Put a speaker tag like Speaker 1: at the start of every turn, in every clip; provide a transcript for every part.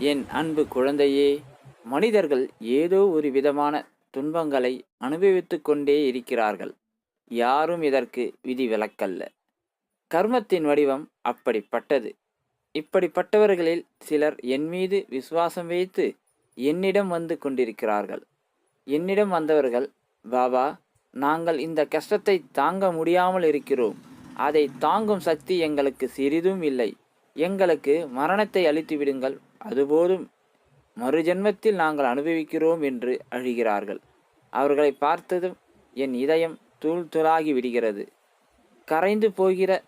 Speaker 1: என் அன்பு குழந்தையே மனிதர்கள் ஏதோ ஒரு விதமான துன்பங்களை அனுபவித்து கொண்டே இருக்கிறார்கள். யாரும் இதற்கு விதிவிலக்கல்ல கர்மத்தின் வடிவம் அப்படிப்பட்டது. இப்படிப்பட்டவர்களில் சிலர் என் மீது விசுவாசம் வைத்து என்னிடம் வந்து கொண்டிருக்கிறார்கள். என்னிடம் வந்தவர்கள் பாபா நாங்கள் இந்த கஷ்டத்தை தாங்க முடியாமல் இருக்கிறோம். அதை தாங்கும் சக்தி எங்களுக்கு சிறிதும் இல்லை. எங்களுக்கு மரணத்தை அளித்து விடுங்கள் அதுபோதும் மறுஜென்மத்தில் நாங்கள் அனுபவிக்கிறோம் என்று அழுகிறார்கள். அவர்களை பார்த்ததும் என் இதயம் தூள் தூளாகி விடுகிறது. கரைந்து போகிற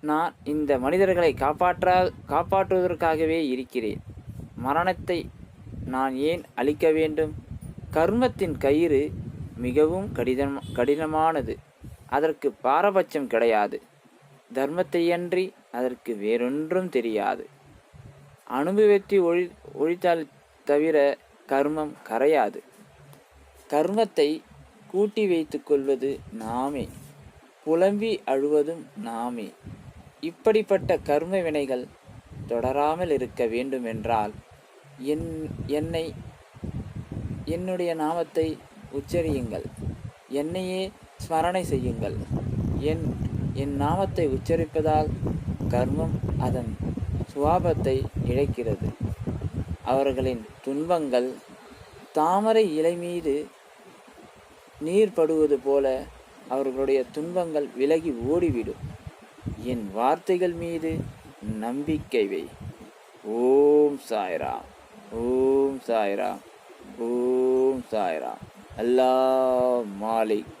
Speaker 1: நான் இந்த மனிதர்களை காப்பாற்றா காப்பாற்றுவதற்காகவே இருக்கிறேன். மரணத்தை நான் ஏன் அழிக்க வேண்டும்? கர்மத்தின் கயிறு மிகவும் கடினம் கடினமானது. அதற்கு பாரபட்சம் கிடையாது. தர்மத்தையன்றி அதற்கு வேறொன்றும் தெரியாது. அனுபவித்து ஒழி ஒழித்தால் தவிர கர்மம் கரையாது. கர்மத்தை கூட்டி வைத்து கொள்வது நாமே. புலம்பி அழுவதும் நாமே. இப்படிப்பட்ட கர்ம வினைகள் தொடராமல் இருக்க வேண்டுமென்றால் என் என்னை என்னுடைய நாமத்தை உச்சரியுங்கள். என்னையே ஸ்மரணை செய்யுங்கள். என் என் நாமத்தை உச்சரிப்பதால் கர்மம் அதன் சுவாபத்தை இழைக்கிறது. அவர்களின் துன்பங்கள் தாமரை இலை மீது நீர் படுவது போல அவர்களுடைய துன்பங்கள் விலகி ஓடிவிடும். என் வார்த்தைகள் மீது நம்பிக்கை வை. ஓம் சாய்ராம். ஓம் சாய்ராம். ஓம் சாய்ராம். அல்லாஹ் மாலிக்.